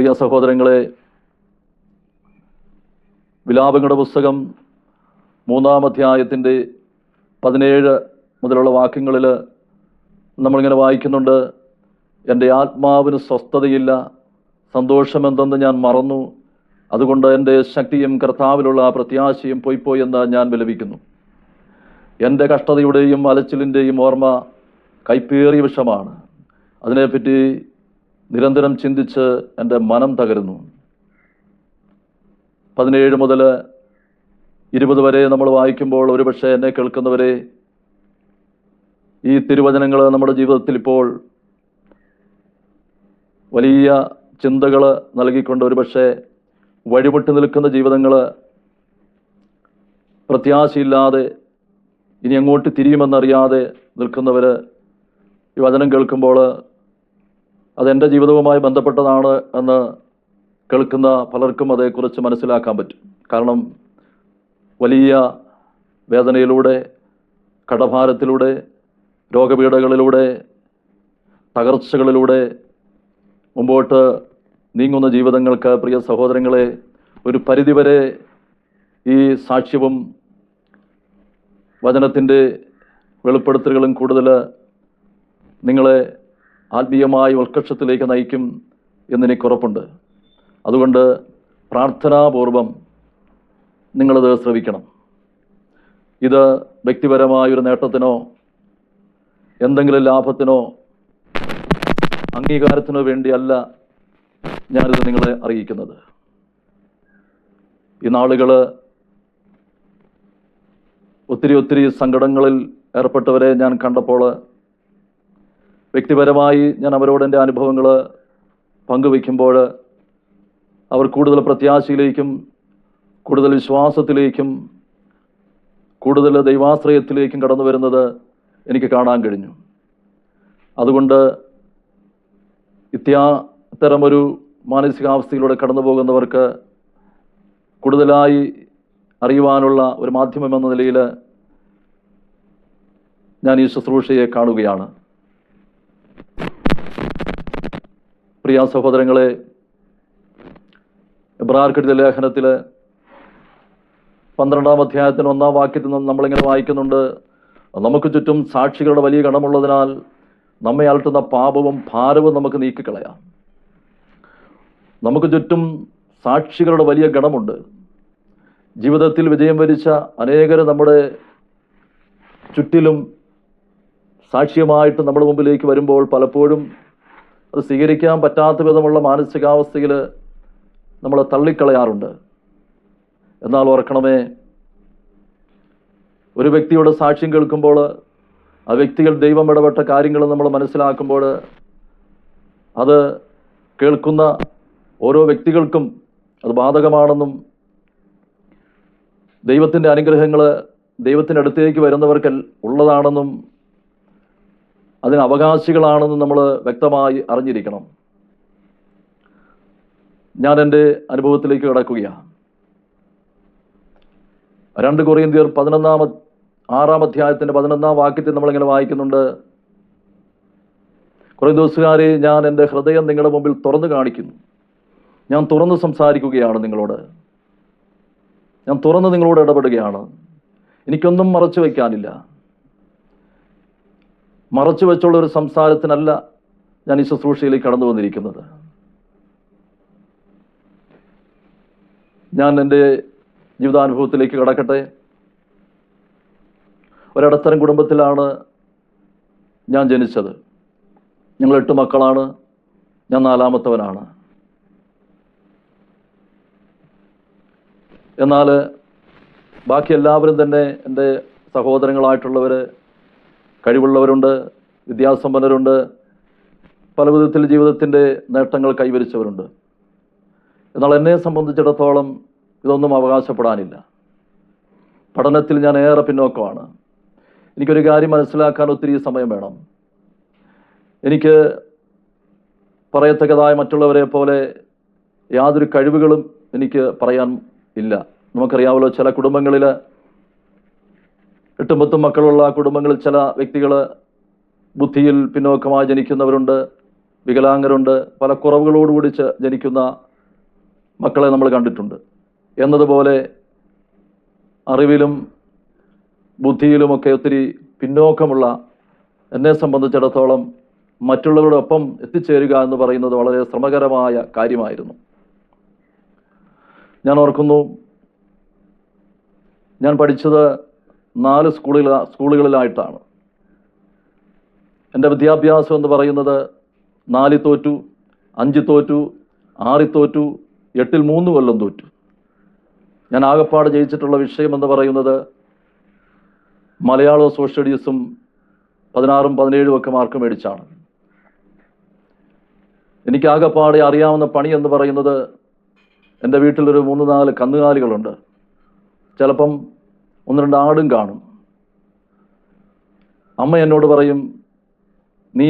പ്രിയ സഹോദരങ്ങളെ വിലാപങ്ങളുടെ പുസ്തകം മൂന്നാം അധ്യായത്തിന്റെ പതിനേഴ് മുതലുള്ള വാക്യങ്ങളിൽ നമ്മളിങ്ങനെ വായിക്കുന്നുണ്ട് എന്റെ ആത്മാവിന് സ്വസ്ഥതയില്ല സന്തോഷമെന്തെന്ന് ഞാൻ മറന്നു അതുകൊണ്ട് എന്റെ ശക്തിയും കർത്താവിലുള്ള പ്രത്യാശയും പോയിപ്പോയി എന്ന് ഞാൻ വിലപിക്കുന്നു. എന്റെ കഷ്ടതയുടെയും അലച്ചിലിന്റെയും ഓർമ്മ കൈപ്പേറിയ വിഷമാണ്. അതിനെപ്പറ്റി നിരന്തരം ചിന്തിച്ച് എന്റെ മനം തകരുന്നു. പതിനേഴ് മുതൽ ഇരുപത് വരെ നമ്മൾ വായിക്കുമ്പോൾ ഒരുപക്ഷെ എന്നെ കേൾക്കുന്നവരെ ഈ തിരുവചനങ്ങൾ നമ്മുടെ ജീവിതത്തിൽ ഇപ്പോൾ വലിയ ചിന്തകൾ നൽകിക്കൊണ്ട് ഒരുപക്ഷെ വഴിമുട്ടി നിൽക്കുന്ന ജീവിതങ്ങൾ പ്രത്യാശയില്ലാതെ ഇനി എങ്ങോട്ട് തിരിയുമെന്നറിയാതെ നിൽക്കുന്നവർ ഈ വചനം കേൾക്കുമ്പോൾ അതെന്റെ ജീവിതവുമായി ബന്ധപ്പെട്ടതാണ് എന്ന് കേൾക്കുന്ന പലർക്കും അതേക്കുറിച്ച് മനസ്സിലാക്കാൻ പറ്റും. കാരണം വലിയ വേദനയിലൂടെ കടഭാരത്തിലൂടെ രോഗപീഠകളിലൂടെ തകർച്ചകളിലൂടെ മുമ്പോട്ട് നീങ്ങുന്ന ജീവിതങ്ങൾക്ക് പ്രിയ സഹോദരങ്ങളെ ഒരു പരിധിവരെ ഈ സാക്ഷ്യവും വചനത്തിന്റെ വെളിപ്പെടുത്തലുകളും കൂടുതൽ നിങ്ങളെ ആത്മീയമായ ഉത്കർഷത്തിലേക്ക് നയിക്കും എന്നെനിക്ക് ഉറപ്പുണ്ട്. അതുകൊണ്ട് പ്രാർത്ഥനാപൂർവം നിങ്ങളത് ശ്രവിക്കണം. ഇത് വ്യക്തിപരമായൊരു നേട്ടത്തിനോ എന്തെങ്കിലും ലാഭത്തിനോ അംഗീകാരത്തിനോ വേണ്ടിയല്ല ഞാനിത് നിങ്ങളെ അറിയിക്കുന്നത്. ഈ നാളുകൾ ഒത്തിരി ഒത്തിരി സങ്കടങ്ങളിൽ ഏർപ്പെട്ടവരെ ഞാൻ കണ്ടപ്പോൾ വ്യക്തിപരമായി ഞാൻ അവരോട് എന്റെ അനുഭവങ്ങൾ പങ്കുവയ്ക്കുമ്പോൾ അവർ കൂടുതൽ പ്രത്യാശയിലേക്കും കൂടുതൽ വിശ്വാസത്തിലേക്കും കൂടുതൽ ദൈവാശ്രയത്തിലേക്കും കടന്നു വരുന്നത് എനിക്ക് കാണാൻ കഴിഞ്ഞു. അതുകൊണ്ട് ഇത്യാ ഇത്തരമൊരു മാനസികാവസ്ഥയിലൂടെ കടന്നു പോകുന്നവർക്ക് കൂടുതലായി അറിയുവാനുള്ള ഒരു മാധ്യമം എന്ന നിലയിൽ ഞാൻ ഈ ശുശ്രൂഷയെ കാണുകയാണ്. പ്രിയ സഹോദരങ്ങളെ എബ്രാർക്കെഴുതിയ ലേഖനത്തിൽ പന്ത്രണ്ടാം അധ്യായത്തിന് ഒന്നാം വാക്യത്തിൽ നിന്ന് നമ്മളിങ്ങനെ വായിക്കുന്നുണ്ട്. നമുക്ക് ചുറ്റും സാക്ഷികളുടെ വലിയ ഗണമുള്ളതിനാൽ നമ്മെ അലട്ടുന്ന പാപവും ഭാരവും നമുക്ക് നീക്കിക്കളയാം. നമുക്ക് ചുറ്റും സാക്ഷികളുടെ വലിയ ഗണമുണ്ട്. ജീവിതത്തിൽ വിജയം വരിച്ച അനേകർ നമ്മുടെ ചുറ്റിലും സാക്ഷ്യമായിട്ട് നമ്മുടെ മുമ്പിലേക്ക് വരുമ്പോൾ പലപ്പോഴും അത് സ്വീകരിക്കാൻ പറ്റാത്ത വിധമുള്ള മാനസികാവസ്ഥയിൽ നമ്മൾ തള്ളിക്കളയാറുണ്ട്. എന്നാൽ ഓർക്കണമേ ഒരു വ്യക്തിയുടെ സാക്ഷ്യം കേൾക്കുമ്പോൾ ആ വ്യക്തികൾ ദൈവം ഇടപെട്ട കാര്യങ്ങൾ നമ്മൾ മനസ്സിലാക്കുമ്പോൾ അത് കേൾക്കുന്ന ഓരോ വ്യക്തികൾക്കും അത് ബാധകമാണെന്നും ദൈവത്തിന്റെ അനുഗ്രഹങ്ങൾ ദൈവത്തിന്റെ അടുത്തേക്ക് വരുന്നവർക്ക് ഉള്ളതാണെന്നും അതിന് അവകാശികളാണെന്ന് നമ്മൾ വ്യക്തമായി അറിഞ്ഞിരിക്കണം. ഞാൻ എന്റെ അനുഭവത്തിലേക്ക് കിടക്കുകയാണ്. രണ്ട് കൊറിയന്തിയർ പതിനൊന്നാമ ആറാം അധ്യായത്തിന്റെ പതിനൊന്നാം വാക്യത്തിൽ നമ്മളിങ്ങനെ വായിക്കുന്നുണ്ട്. കുറേ ദിവസക്കാരെ ഞാൻ എന്റെ ഹൃദയം നിങ്ങളുടെ മുമ്പിൽ തുറന്നു കാണിക്കുന്നു. ഞാൻ തുറന്ന് സംസാരിക്കുകയാണ് നിങ്ങളോട്. ഞാൻ തുറന്ന് നിങ്ങളോട് ഇടപെടുകയാണ്. എനിക്കൊന്നും മറച്ചു വയ്ക്കാനില്ല. മറച്ചു വെച്ചുള്ള ഒരു സംസാരത്തിനല്ല ഞാൻ ഈ ശുശ്രൂഷയിലേക്ക് കടന്നു വന്നിരിക്കുന്നത്. ഞാൻ എന്റെ ജീവിതാനുഭവത്തിലേക്ക് കടക്കട്ടെ. ഒരിടത്തരം കുടുംബത്തിലാണ് ഞാൻ ജനിച്ചത്. ഞങ്ങൾ എട്ട് മക്കളാണ്. ഞാൻ നാലാമത്തവനാണ്. എന്നാൽ ബാക്കി എല്ലാവരും തന്നെ എന്റെ സഹോദരങ്ങളായിട്ടുള്ളവർ കഴിവുള്ളവരുണ്ട് വിദ്യാസമ്പന്നരുണ്ട് പല വിധത്തിൽ ജീവിതത്തിന്റെ നേട്ടങ്ങൾ കൈവരിച്ചവരുണ്ട്. എന്നാൽ എന്നെ സംബന്ധിച്ചിടത്തോളം ഇതൊന്നും അവകാശപ്പെടാനില്ല. പഠനത്തിൽ ഞാൻ ഏറെ പിന്നോക്കമാണ്. എനിക്കൊരു കാര്യം മനസ്സിലാക്കാൻ ഒത്തിരി സമയം വേണം. എനിക്ക് പറയത്തക്കതായ മറ്റുള്ളവരെ പോലെ യാതൊരു കഴിവുകളും എനിക്ക് പറയാൻ ഇല്ല. നമുക്കറിയാമല്ലോ ചില കുടുംബങ്ങളിൽ എട്ടും പത്തും മക്കളുള്ള കുടുംബങ്ങളിൽ ചില വ്യക്തികൾ ബുദ്ധിയിൽ പിന്നോക്കമായി ജനിക്കുന്നവരുണ്ട് വികലാംഗരുണ്ട്. പല കുറവുകളോടുകൂടി ജനിക്കുന്ന മക്കളെ നമ്മൾ കണ്ടിട്ടുണ്ട്. എന്നതുപോലെ അറിവിലും ബുദ്ധിയിലുമൊക്കെ ഒത്തിരി പിന്നോക്കമുള്ള എന്നെ സംബന്ധിച്ചിടത്തോളം മറ്റുള്ളവരോടൊപ്പം എത്തിച്ചേരുക എന്ന് പറയുന്നത് വളരെ ശ്രമകരമായ കാര്യമായിരുന്നു. ഞാൻ ഓർക്കുന്നു ഞാൻ പഠിച്ചത് നാല് സ്കൂളിൽ സ്കൂളുകളിലായിട്ടാണ്. എന്റെ വിദ്യാഭ്യാസം എന്ന് പറയുന്നത് നാലിൽ തോറ്റു അഞ്ച് തോറ്റു ആറിൽ തോറ്റു എട്ടിൽ മൂന്ന് കൊല്ലം തോറ്റു. ഞാൻ ആകപ്പാട് ജയിച്ചിട്ടുള്ള വിഷയം എന്ന് പറയുന്നത് മലയാളവും സോഷ്യൽ സ്റ്റഡീസും പതിനാറും പതിനേഴും ഒക്കെ മാർക്ക് മേടിച്ചാണ്. എനിക്ക് ആകപ്പാടെ അറിയാവുന്ന പണി എന്ന് പറയുന്നത് എന്റെ വീട്ടിലൊരു മൂന്ന് നാല് കന്നുകാലികളുണ്ട്. ചിലപ്പം ഒന്ന് രണ്ട് ആടും കാണും. അമ്മ എന്നോട് പറയും നീ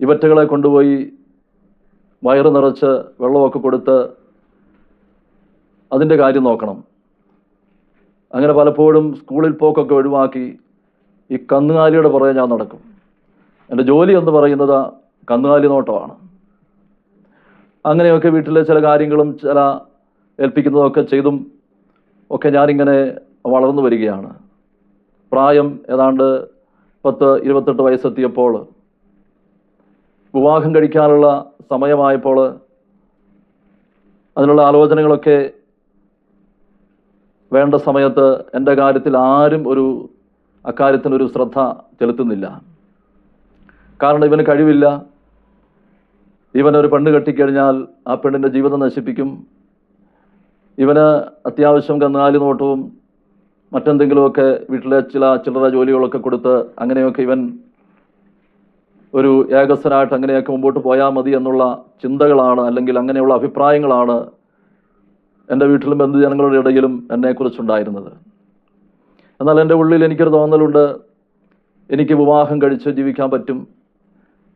ഇവറ്റകളെ കൊണ്ടുപോയി വയറ് നിറച്ച് വെള്ളമൊക്കെ കൊടുത്ത് അതിന്റെ കാര്യം നോക്കണം. അങ്ങനെ പലപ്പോഴും സ്കൂളിൽ പോക്കൊക്കെ ഒഴിവാക്കി ഈ കന്നുകാലിയുടെ പുറകെ ഞാൻ നടക്കും. എന്റെ ജോലി എന്ന് പറയുന്നത് കന്നുകാലി നോട്ടമാണ്. അങ്ങനെയൊക്കെ വീട്ടിലെ ചില കാര്യങ്ങളും ചില ഏൽപ്പിക്കുന്നതൊക്കെ ചെയ്തും ഒക്കെ ഞാനിങ്ങനെ വളർന്നു വരികയാണ്. പ്രായം ഏതാണ്ട് പത്ത് ഇരുപത്തെട്ട് വയസ്സെത്തിയപ്പോൾ വിവാഹം കഴിക്കാനുള്ള സമയമായപ്പോൾ അതിനുള്ള ആലോചനകളൊക്കെ വേണ്ട സമയത്ത് എന്റെ കാര്യത്തിൽ ആരും ഒരു അക്കാര്യത്തിനൊരു ശ്രദ്ധ ചെലുത്തുന്നില്ല. കാരണം ഇവന് കഴിവില്ല. ഇവനൊരു പെണ്ണ് കെട്ടിക്കഴിഞ്ഞാൽ ആ പെണ്ണിന്റെ ജീവിതം നശിപ്പിക്കും. ഇവന് അത്യാവശ്യം കന്നാലി നോട്ടവും മറ്റെന്തെങ്കിലുമൊക്കെ വീട്ടിലെ ചില ചില്ലറ ജോലികളൊക്കെ കൊടുത്ത് അങ്ങനെയൊക്കെ ഇവൻ ഒരു ഏകസ്ഥനായിട്ട് അങ്ങനെയൊക്കെ മുമ്പോട്ട് പോയാൽ മതി എന്നുള്ള ചിന്തകളാണ് അല്ലെങ്കിൽ അങ്ങനെയുള്ള അഭിപ്രായങ്ങളാണ് എന്റെ വീട്ടിലും ബന്ധുജനങ്ങളുടെ ഇടയിലും എന്നെക്കുറിച്ചുണ്ടായിരുന്നത്. എന്നാൽ എന്റെ ഉള്ളിൽ എനിക്കൊരു തോന്നലുണ്ട്. എനിക്ക് വിവാഹം കഴിച്ച് ജീവിക്കാൻ പറ്റും.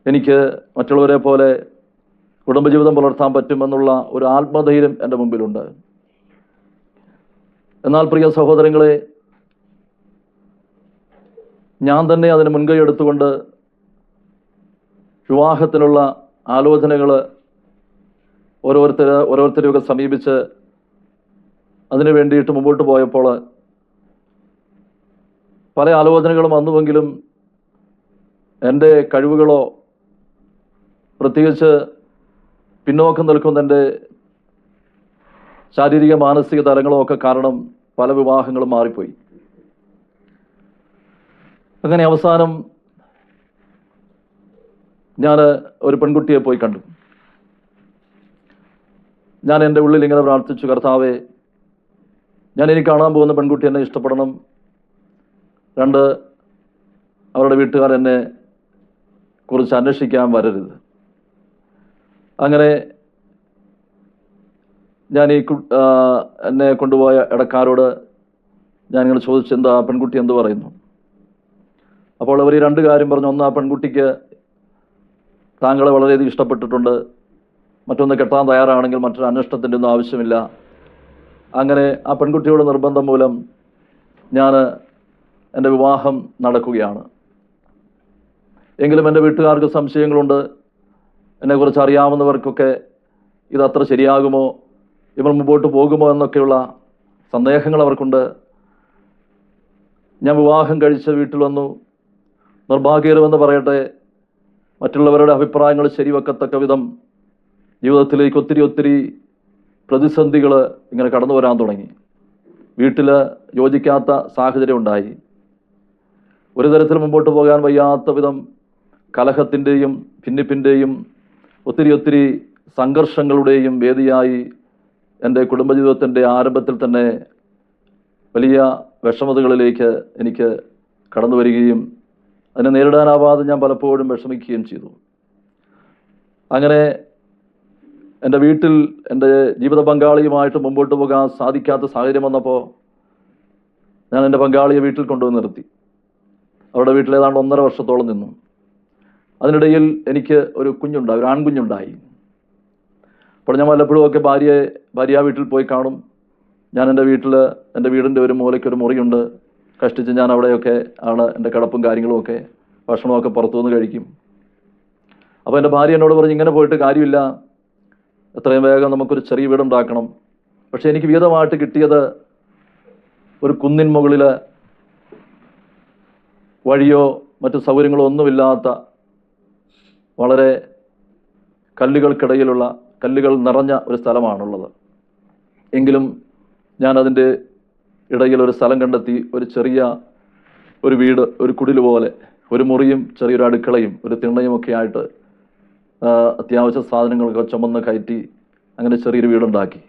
എനിക്ക് മറ്റുള്ളവരെ പോലെ കുടുംബജീവിതം പുലർത്താൻ പറ്റും എന്നുള്ള ഒരു ആത്മധൈര്യം എന്റെ മുമ്പിലുണ്ട്. എന്നാൽ പ്രിയ സഹോദരങ്ങളെ ഞാൻ തന്നെ അതിന് മുൻകൈ എടുത്തുകൊണ്ട് വിവാഹത്തിനുള്ള ആലോചനകൾ ഓരോരുത്തർ ഓരോരുത്തരെയൊക്കെ സമീപിച്ച് അതിനു വേണ്ടിയിട്ട് മുമ്പോട്ട് പോയപ്പോൾ പല ആലോചനകളും വന്നുവെങ്കിലും എന്റെ കഴിവുകളോ പ്രത്യേകിച്ച് പിന്നോക്കം നിൽക്കുന്ന എന്റെ ശാരീരിക മാനസിക തലങ്ങളും ഒക്കെ കാരണം പല വിവാഹങ്ങളും മാറിപ്പോയി. അങ്ങനെ അവസാനം ഞാൻ ഒരു പെൺകുട്ടിയെ പോയി കണ്ടു. ഞാൻ എന്റെ ഉള്ളിൽ ഇങ്ങനെ പ്രാർത്ഥിച്ചു കർത്താവെ ഞാൻ ഇനി കാണാൻ പോകുന്ന പെൺകുട്ടി എന്നെ ഇഷ്ടപ്പെടണം. രണ്ട് അവരുടെ വീട്ടുകാർ എന്നെ കുറിച്ച് അന്വേഷിക്കാൻ വരരുത്. അങ്ങനെ ഞാൻ ഈ എന്നെ കൊണ്ടുപോയ ഇടക്കാരോട് ഞാൻ ഇങ്ങനെ ചോദിച്ചു എന്താ പെൺകുട്ടി എന്ത് പറയുന്നു? അപ്പോൾ അവർ രണ്ട് കാര്യം പറഞ്ഞു. ഒന്ന് ആ പെൺകുട്ടിക്ക് താങ്കളെ വളരെയധികം ഇഷ്ടപ്പെട്ടിട്ടുണ്ട്. മറ്റൊന്ന് കെട്ടാൻ തയ്യാറാണെങ്കിൽ മറ്റൊരു അന്വേഷണത്തിന്റെ ഒന്നും ആവശ്യമില്ല. അങ്ങനെ ആ പെൺകുട്ടിയുടെ നിർബന്ധം മൂലം ഞാൻ എന്റെ വിവാഹം നടക്കുകയാണ്. എങ്കിലും എന്റെ വീട്ടുകാർക്ക് സംശയങ്ങളുണ്ട്. എന്നെക്കുറിച്ച് അറിയാവുന്നവർക്കൊക്കെ ഇത് അത്ര ശരിയാകുമോ? ഇവർ മുമ്പോട്ട് പോകുമോ എന്നൊക്കെയുള്ള സന്ദേഹങ്ങൾ അവർക്കുണ്ട്. ഞാൻ വിവാഹം കഴിച്ച വീട്ടിൽ വന്നു. നിർഭാഗ്യകരമെന്ന് പറയട്ടെ മറ്റുള്ളവരുടെ അഭിപ്രായങ്ങൾ ശരിവെക്കത്തക്ക വിധം ജീവിതത്തിലേക്ക് ഒത്തിരി ഒത്തിരി പ്രതിസന്ധികൾ ഇങ്ങനെ കടന്നു വരാൻ തുടങ്ങി. വീട്ടിൽ യോജിക്കാത്ത സാഹചര്യം ഉണ്ടായി. ഒരു തരത്തിൽ മുമ്പോട്ട് പോകാൻ വയ്യാത്ത വിധം കലഹത്തിന്റെയും ഭിന്നിപ്പിന്റെയും ഒത്തിരി ഒത്തിരി സംഘർഷങ്ങളുടെയും വേദിയായി എന്റെ കുടുംബജീവിതത്തിന്റെ ആരംഭത്തിൽ തന്നെ വലിയ വിഷമതകളിലേക്ക് എനിക്ക് കടന്നു വരികയും അതിനെ നേരിടാനാവാതെ ഞാൻ പലപ്പോഴും വിഷമിക്കുകയും ചെയ്തു. അങ്ങനെ എന്റെ വീട്ടിൽ എന്റെ ജീവിത പങ്കാളിയുമായിട്ട് മുമ്പോട്ട് പോകാൻ സാധിക്കാത്ത സാഹചര്യം വന്നപ്പോൾ ഞാൻ എന്റെ പങ്കാളിയെ വീട്ടിൽ കൊണ്ടുവന്ന് നിർത്തി. അവരുടെ വീട്ടിൽ ഏതാണ്ട് ഒന്നര വർഷത്തോളം നിന്നു. അതിനിടയിൽ എനിക്ക് ഒരു കുഞ്ഞുണ്ടായി ഒരു ആൺകുഞ്ഞുണ്ടായി. അപ്പോൾ ഞാൻ വല്ലപ്പോഴും ഒക്കെ ഭാര്യയെ ഭാര്യ വീട്ടിൽ പോയി കാണും. ഞാൻ എന്റെ വീട്ടിൽ എന്റെ വീടിന്റെ ഒരു മൂലയ്ക്ക് ഒരു മുറിയുണ്ട്. കഷ്ടിച്ച് ഞാൻ അവിടെയൊക്കെ ആണ് എന്റെ കിടപ്പും കാര്യങ്ങളും ഒക്കെ. ഭക്ഷണമൊക്കെ പുറത്തുനിന്ന് കഴിക്കും. അപ്പോൾ എന്റെ ഭാര്യ എന്നോട് പറഞ്ഞു ഇങ്ങനെ പോയിട്ട് കാര്യമില്ല. എത്രയും വേഗം നമുക്കൊരു ചെറിയ വീടുണ്ടാക്കണം. പക്ഷേ എനിക്ക് വീതമായിട്ട് കിട്ടിയത് ഒരു കുന്നിൻ മുകളിൽ വഴിയോ മറ്റു സൗകര്യങ്ങളോ ഒന്നുമില്ലാത്ത വളരെ കല്ലുകൾക്കിടയിലുള്ള കല്ലുകൾ നിറഞ്ഞ ഒരു സ്ഥലമാണുള്ളത്. എങ്കിലും ഞാൻ അതിന്റെ ഇടയിൽ ഒരു സ്ഥലം കണ്ടെത്തി ഒരു ചെറിയ ഒരു വീട് ഒരു കുടിൽ പോലെ ഒരു മുറിയും ചെറിയൊരു അടുക്കളയും ഒരു തിണ്ണയും ഒക്കെ ആയിട്ട് അത്യാവശ്യ സാധനങ്ങളൊക്കെ ചുമന്ന് കയറ്റി അങ്ങനെ ചെറിയൊരു വീടുണ്ടാക്കി.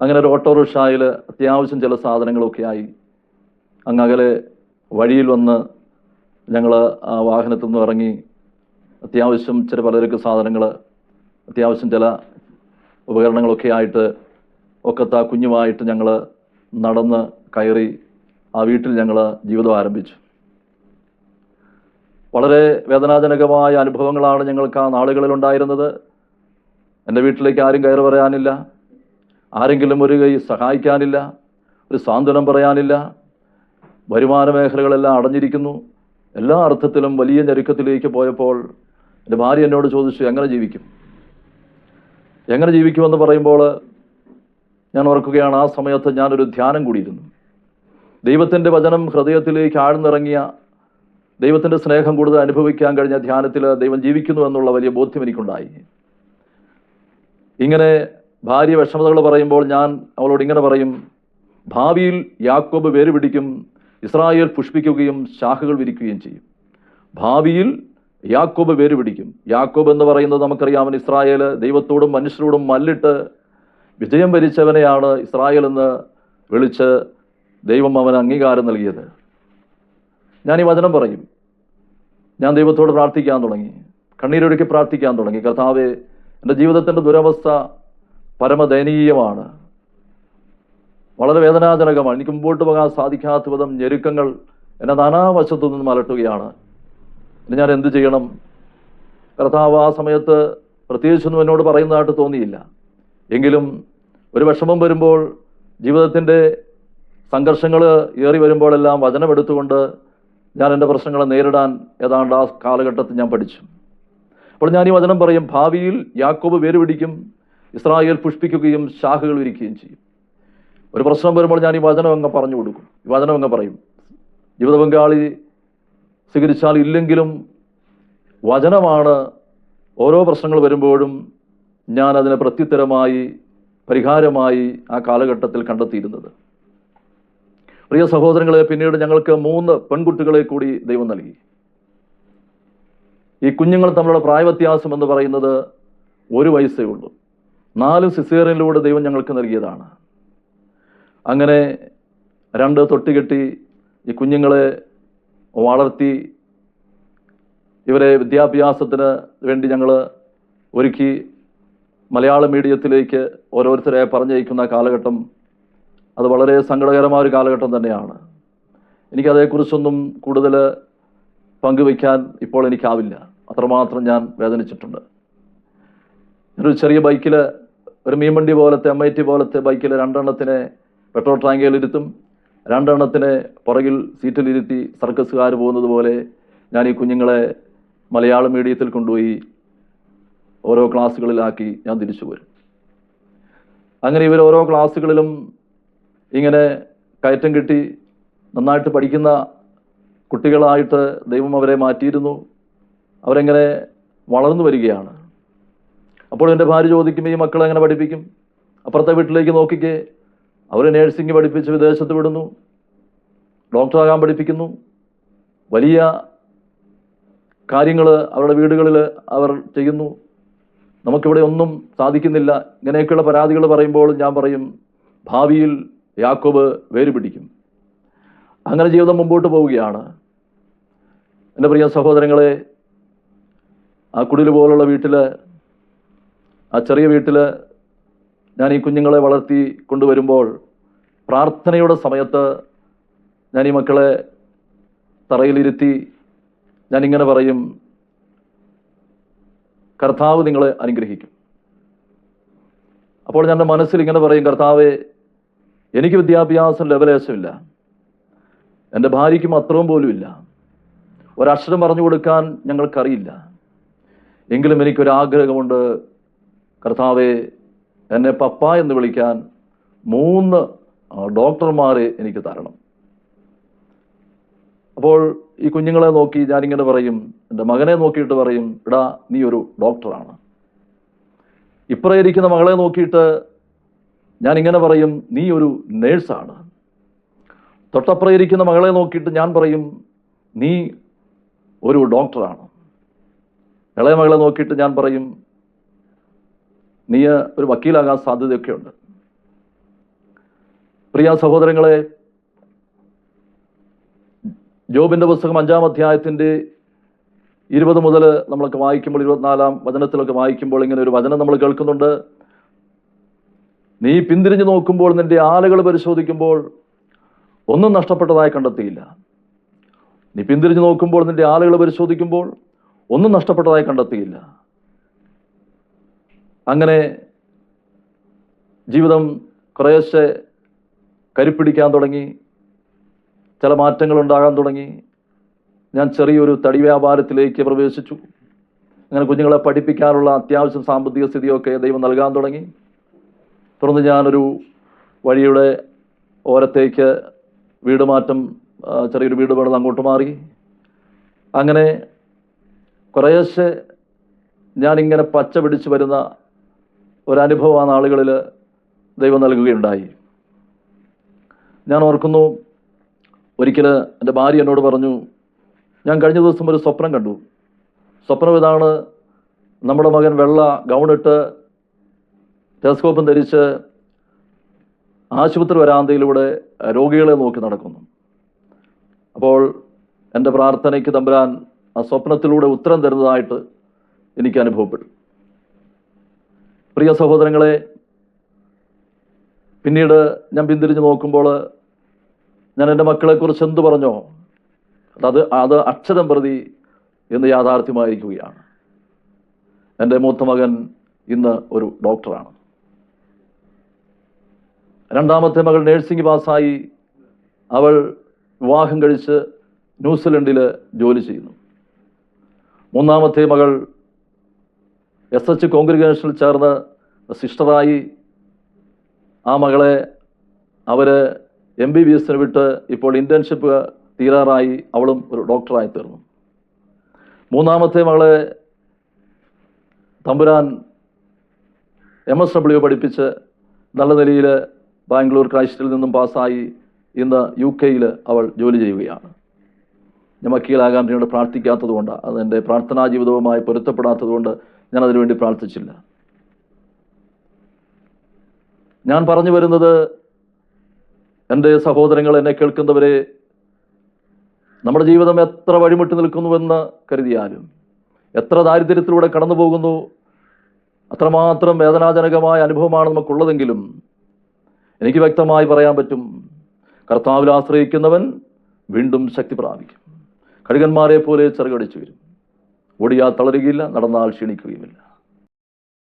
അങ്ങനെ ഒരു ഓട്ടോറിക്ഷയിൽ അത്യാവശ്യം ചില സാധനങ്ങളൊക്കെ ആയി. അങ്ങ് അകലെ വഴിയിൽ വന്ന് ഞങ്ങൾ ആ വാഹനത്തിൽ നിന്ന് ഇറങ്ങി അത്യാവശ്യം ചില പലചരക്ക് സാധനങ്ങൾ അത്യാവശ്യം ചില ഉപകരണങ്ങളൊക്കെ ആയിട്ട് ഒക്കത്ത കുഞ്ഞുമായിട്ട് ഞങ്ങൾ നടന്ന് കയറി ആ വീട്ടിൽ ഞങ്ങൾ ജീവിതം ആരംഭിച്ചു. വളരെ വേദനാജനകമായ അനുഭവങ്ങളാണ് ഞങ്ങൾക്ക് ആ നാളുകളിൽ ഉണ്ടായിരുന്നത് എന്റെ വീട്ടിലേക്ക് ആരും കയറി പറയാനില്ല ആരെങ്കിലും ഒരു കൈ സഹായിക്കാനില്ല. ഒരു സാന്ത്വനം പറയാനില്ല. വരുമാന മേഖലകളെല്ലാം അടഞ്ഞിരിക്കുന്നു. എല്ലാ അർത്ഥത്തിലും വലിയ ഞെരുക്കത്തിലേക്ക് പോയപ്പോൾ എന്റെ ഭാര്യ എന്നോട് ചോദിച്ചു എങ്ങനെ ജീവിക്കും? എങ്ങനെ ജീവിക്കുമെന്ന് പറയുമ്പോൾ ഞാൻ ഓർക്കുകയാണ് ആ സമയത്ത് ഞാനൊരു ധ്യാനം കൂടിയിരുന്നു. ദൈവത്തിന്റെ വചനം ഹൃദയത്തിലേക്ക് ആഴ്ന്നിറങ്ങിയ ദൈവത്തിന്റെ സ്നേഹം കൂടുതൽ അനുഭവിക്കാൻ കഴിഞ്ഞ ധ്യാനത്തിൽ ദൈവം ജീവിക്കുന്നു എന്നുള്ള വലിയ ബോധ്യം എനിക്കുണ്ടായി. ഇങ്ങനെ ഭാര്യ വിഷമതകൾ പറയുമ്പോൾ ഞാൻ അവളോട് ഇങ്ങനെ പറയും ഭാവിയിൽ യാക്കോബ് വേര് പിടിക്കും ഇസ്രായേൽ പുഷ്പിക്കുകയും ശാഖകൾ വിരിക്കുകയും ചെയ്യും. ഭാവിയിൽ യാക്കോബ് പേര് പിടിക്കും. യാക്കോബ് എന്ന് പറയുന്നത് നമുക്കറിയാം ഇസ്രായേൽ ദൈവത്തോടും മനുഷ്യരോടും മല്ലിട്ട് വിജയം ഭരിച്ചവനെയാണ് ഇസ്രായേൽ എന്ന് വിളിച്ച് ദൈവം അവന് അംഗീകാരം നൽകിയത്. ഞാൻ ഈ വചനം പറയും. ഞാൻ ദൈവത്തോട് പ്രാർത്ഥിക്കാൻ തുടങ്ങി. കണ്ണീരൊഴുക്കി പ്രാർത്ഥിക്കാൻ തുടങ്ങി. കർത്താവെ എന്റെ ജീവിതത്തിന്റെ ദുരവസ്ഥ പരമദയനീയമാണ്. വളരെ വേദനാജനകമാണ്. എനിക്ക് മുമ്പോട്ട് പോകാൻ സാധിക്കാത്ത വിധം ഞെരുക്കങ്ങൾ എന്നെ നാനാവശത്തു നിന്നും അലട്ടുകയാണ് ഇനി ഞാൻ എന്ത് ചെയ്യണം? കർത്താവ് ആ സമയത്ത് പ്രത്യേകിച്ചൊന്നും എന്നോട് പറയുന്നതായിട്ട് തോന്നിയില്ല. എങ്കിലും ഒരു വിഷമം വരുമ്പോൾ ജീവിതത്തിന്റെ സംഘർഷങ്ങൾ ഏറി വരുമ്പോഴെല്ലാം വചനമെടുത്തുകൊണ്ട് ഞാൻ എന്റെ പ്രശ്നങ്ങളെ നേരിടാൻ ഏതാണ്ട് ആ കാലഘട്ടത്തിൽ ഞാൻ പഠിച്ചു. അപ്പോൾ ഞാൻ ഈ വചനം പറയും ഭാവിയിൽ യാക്കോബ് വേര് പിടിക്കും ഇസ്രായേൽ പുഷ്പിക്കുകയും ശാഖകൾ വിരിക്കുകയും ചെയ്യും. ഒരു പ്രശ്നം വരുമ്പോൾ ഞാൻ ഈ വചനം അങ്ങ് പറഞ്ഞു കൊടുക്കും. ഈ വചനം അങ്ങ് പറയും. ജീവിത പങ്കാളി സ്വീകരിച്ചാൽ ഇല്ലെങ്കിലും വചനമാണ് ഓരോ പ്രശ്നങ്ങൾ വരുമ്പോഴും ഞാൻ അതിനെ പ്രത്യുത്തരമായി പരിഹാരമായി ആ കാലഘട്ടത്തിൽ കണ്ടെത്തിയിരുന്നത്. പ്രിയ സഹോദരങ്ങളെ പിന്നീട് ഞങ്ങൾക്ക് മൂന്ന് പെൺകുട്ടികളെ കൂടി ദൈവം നൽകി. ഈ കുഞ്ഞുങ്ങൾ തമ്മിലുള്ള പ്രായവ്യത്യാസം എന്ന് പറയുന്നത് ഒരു വയസ്സേ ഉള്ളൂ. നാല് സിസേറിനിലൂടെ ദൈവം ഞങ്ങൾക്ക് നൽകിയതാണ്. അങ്ങനെ രണ്ട് തൊട്ടുകെട്ടി ഈ കുഞ്ഞുങ്ങളെ വളർത്തി ഇവരെ വിദ്യാഭ്യാസത്തിന് വേണ്ടി ഞങ്ങൾ ഒരുക്കി മലയാള മീഡിയത്തിലേക്ക് ഓരോരുത്തരെ പറഞ്ഞയക്കുന്ന കാലഘട്ടം അത് വളരെ സങ്കടകരമായ ഒരു കാലഘട്ടം തന്നെയാണ്. എനിക്കതേക്കുറിച്ചൊന്നും കൂടുതൽ പങ്കുവയ്ക്കാൻ ഇപ്പോൾ എനിക്കാവില്ല. അത്രമാത്രം ഞാൻ വേദനിച്ചിട്ടുണ്ട്. ഒരു ചെറിയ ബൈക്കിൽ ഒരു മീൻവണ്ടി പോലത്തെ എം ഐ ടി പോലത്തെ ബൈക്കിൽ രണ്ടെണ്ണത്തിനെ പെട്രോൾ ടാങ്കയിൽ ഇരുത്തും രണ്ടെണ്ണത്തിനെ പുറകിൽ സീറ്റിലിരുത്തി സർക്കസുകാർ പോകുന്നത് പോലെ ഞാൻ ഈ കുഞ്ഞുങ്ങളെ മലയാള മീഡിയത്തിൽ കൊണ്ടുപോയി ഓരോ ക്ലാസ്സുകളിലാക്കി ഞാൻ തിരിച്ചു വരും അങ്ങനെ ഇവർ ഓരോ ക്ലാസ്സുകളിലും ഇങ്ങനെ കയറ്റം കിട്ടി. നന്നായിട്ട് പഠിക്കുന്ന കുട്ടികളായിട്ട് ദൈവം അവരെ മാറ്റിയിരുന്നു. അവരെങ്ങനെ വളർന്നു വരികയാണ്. അപ്പോൾ എന്റെ ഭാര്യ ചോദിക്കും ഈ മക്കളെ എങ്ങനെ പഠിപ്പിക്കും? അപ്പുറത്തെ വീട്ടിലേക്ക് നോക്കിക്കേ. അവർ നേഴ്സിംഗ് പഠിപ്പിച്ച് വിദേശത്ത് വിടുന്നു. ഡോക്ടറാകാൻ പഠിപ്പിക്കുന്നു. വലിയ കാര്യങ്ങൾ അവരുടെ വീടുകളിൽ അവർ ചെയ്യുന്നു. നമുക്കിവിടെ ഒന്നും സാധിക്കുന്നില്ല. ഇങ്ങനെയൊക്കെയുള്ള പരാതികൾ പറയുമ്പോൾ ഞാൻ പറയും ഭാവിയിൽ യാക്കോബ് വേര് പിടിക്കും. അങ്ങനെ ജീവിതം മുമ്പോട്ട് പോവുകയാണ്. എന്റെ പ്രിയ സഹോദരങ്ങളെ ആ കുടിൽ പോലുള്ള വീട്ടിൽ ആ ചെറിയ വീട്ടിൽ ഞാൻ ഈ കുഞ്ഞുങ്ങളെ വളർത്തി കൊണ്ടുവരുമ്പോൾ പ്രാർത്ഥനയുടെ സമയത്ത് ഞാൻ ഈ മക്കളെ തറയിലിരുത്തി ഞാനിങ്ങനെ പറയും കർത്താവ് നിങ്ങളെ അനുഗ്രഹിക്കും. അപ്പോൾ ഞാൻ മനസ്സിൽ ഇങ്ങനെ പറയും കർത്താവെ എനിക്ക് വിദ്യാഭ്യാസം ലവലേശമില്ല. എന്റെ ഭാര്യയ്ക്കും അത്രയും പോലും ഇല്ല. ഒരക്ഷരം പറഞ്ഞു കൊടുക്കാൻ ഞങ്ങൾക്കറിയില്ല. എങ്കിലും എനിക്കൊരാഗ്രഹമുണ്ട്. കർത്താവെ എന്നെ പപ്പ എന്ന് വിളിക്കാൻ മൂന്ന് ഡോക്ടർമാരെ എനിക്ക് തരണം. അപ്പോൾ ഈ കുഞ്ഞുങ്ങളെ നോക്കി ഞാനിങ്ങനെ പറയും എന്റെ മകനെ നോക്കിയിട്ട് പറയും ഇടാ നീ ഒരു ഡോക്ടറാണ്. ഇപ്പറ ഇരിക്കുന്ന മകളെ നോക്കിയിട്ട് ഞാനിങ്ങനെ പറയും നീ ഒരു നേഴ്സാണ്. തൊട്ടപ്പുറം ഇരിക്കുന്ന മകളെ നോക്കിയിട്ട് ഞാൻ പറയും നീ ഒരു ഡോക്ടറാണ്. ഇളയ മകളെ നോക്കിയിട്ട് ഞാൻ പറയും നീ ഒരു വക്കീലാകാൻ സാധ്യതയൊക്കെയുണ്ട്. പ്രിയ സഹോദരങ്ങളെ ജോബിന്റെ പുസ്തകം അഞ്ചാം അധ്യായത്തിന്റെ ഇരുപത് മുതൽ നമ്മളൊക്കെ വായിക്കുമ്പോൾ ഇരുപത്തിനാലാം വചനത്തിലൊക്കെ വായിക്കുമ്പോൾ ഇങ്ങനെ ഒരു വചനം നമ്മൾ കേൾക്കുന്നുണ്ട്. നീ പിന്തിരിഞ്ഞു നോക്കുമ്പോൾ നിന്റെ ആലുകൾ പരിശോധിക്കുമ്പോൾ ഒന്നും നഷ്ടപ്പെട്ടതായി കണ്ടെത്തിയില്ല. നീ പിന്തിരിഞ്ഞു നോക്കുമ്പോൾ നിന്റെ ആളുകൾ പരിശോധിക്കുമ്പോൾ ഒന്നും നഷ്ടപ്പെട്ടതായി കണ്ടെത്തിയില്ല. അങ്ങനെ ജീവിതം കുറേശ്ശെ കരിപ്പിടിക്കാൻ തുടങ്ങി ചില മാറ്റങ്ങൾ ഉണ്ടാകാൻ തുടങ്ങി. ഞാൻ ചെറിയൊരു തടി വ്യാപാരത്തിലേക്ക് പ്രവേശിച്ചു. അങ്ങനെ കുഞ്ഞുങ്ങളെ പഠിപ്പിക്കാനുള്ള അത്യാവശ്യം സാമ്പത്തിക സ്ഥിതിയൊക്കെ ദൈവം നൽകാൻ തുടങ്ങി. തുടർന്ന് ഞാനൊരു വഴിയുടെ ഓരത്തേക്ക് വീട് മാറ്റം ചെറിയൊരു വീട് പണിത് അങ്ങോട്ട് മാറി. അങ്ങനെ കുറേശ്ശെ ഞാനിങ്ങനെ പച്ച പിടിച്ച് വരുന്ന ഒരനുഭവം ആ നാളുകളിൽ ദൈവം നൽകുകയുണ്ടായി. ഞാൻ ഓർക്കുന്നു ഒരിക്കൽ എന്റെ ഭാര്യ എന്നോട് പറഞ്ഞു ഞാൻ കഴിഞ്ഞ ദിവസം ഒരു സ്വപ്നം കണ്ടു. സ്വപ്നം ഇതാണ് നമ്മുടെ മകൻ വെള്ള ഗൗണിട്ട് ടെലസ്കോപ്പും ധരിച്ച് ആശുപത്രി വരാന്തയിലൂടെ രോഗികളെ നോക്കി നടക്കുന്നു. അപ്പോൾ എന്റെ പ്രാർത്ഥനയ്ക്ക് തമ്പുരാൻ ആ സ്വപ്നത്തിലൂടെ ഉത്തരം തരുന്നതായിട്ട് എനിക്ക് അനുഭവപ്പെട്ടു. പ്രിയ സഹോദരങ്ങളെ പിന്നീട് ഞാൻ പിന്തിരിഞ്ഞ് നോക്കുമ്പോൾ ഞാൻ എന്റെ മക്കളെക്കുറിച്ച് എന്ത് പറഞ്ഞോ അത് അത് അക്ഷരം പ്രതി എന്ന് യാഥാർത്ഥ്യമായിരിക്കുകയാണ്. എന്റെ മൂത്ത മകൻ ഇന്ന് ഒരു ഡോക്ടറാണ്. രണ്ടാമത്തെ മകൾ നേഴ്സിംഗ് പാസ്സായി. അവൾ വിവാഹം കഴിച്ച് ന്യൂസിലൻഡിൽ ജോലി ചെയ്യുന്നു. മൂന്നാമത്തെ മകൾ എസ് എച്ച് കോൺഗ്രിഗേഷനിൽ ചേർന്ന് സിസ്റ്ററായി ആ മകളെ അവർ എം ബി ബി എസിന് വിട്ട് ഇപ്പോൾ ഇന്റേൺഷിപ്പ് തീരാറായി. അവളും ഒരു ഡോക്ടറായി തീർന്നു. മൂന്നാമത്തെ മകളെ തമ്പുരാൻ എം എസ് ഡബ്ല്യു പഠിപ്പിച്ച് നല്ല നിലയിൽ ബാംഗ്ലൂർ ക്രൈസ്റ്റിൽ നിന്നും പാസ്സായി. ഇന്ന് യു കെയിൽ അവൾ ജോലി ചെയ്യുകയാണ്. ഞാൻ വക്കീലാകാൻ പിന്നീട് പ്രാർത്ഥിക്കാത്തതുകൊണ്ട് അതെന്റെ പ്രാർത്ഥനാ ജീവിതവുമായി പൊരുത്തപ്പെടാത്തത് കൊണ്ട് ഞാൻ അതിനുവേണ്ടി പ്രാർത്ഥിച്ചില്ല. ഞാൻ പറഞ്ഞു വരുന്നത് എന്റെ സഹോദരങ്ങൾ എന്നെ കേൾക്കുന്നവരെ നമ്മുടെ ജീവിതം എത്ര വഴിമുട്ടി നിൽക്കുന്നുവെന്ന് കരുതിയാലും എത്ര ദാരിദ്ര്യത്തിലൂടെ കടന്നു പോകുന്നു അത്രമാത്രം വേദനാജനകമായ അനുഭവമാണ് നമുക്കുള്ളതെങ്കിലും എനിക്ക് വ്യക്തമായി പറയാൻ പറ്റും കർത്താവിൽ ആശ്രയിക്കുന്നവൻ വീണ്ടും ശക്തി പ്രാപിക്കും. കഴുകന്മാരെ പോലെ ചെറുകടിച്ചു വരും. ഓടിയാൽ തളരുകയില്ല നടന്നാൽ ക്ഷീണിക്കുകയുമില്ല.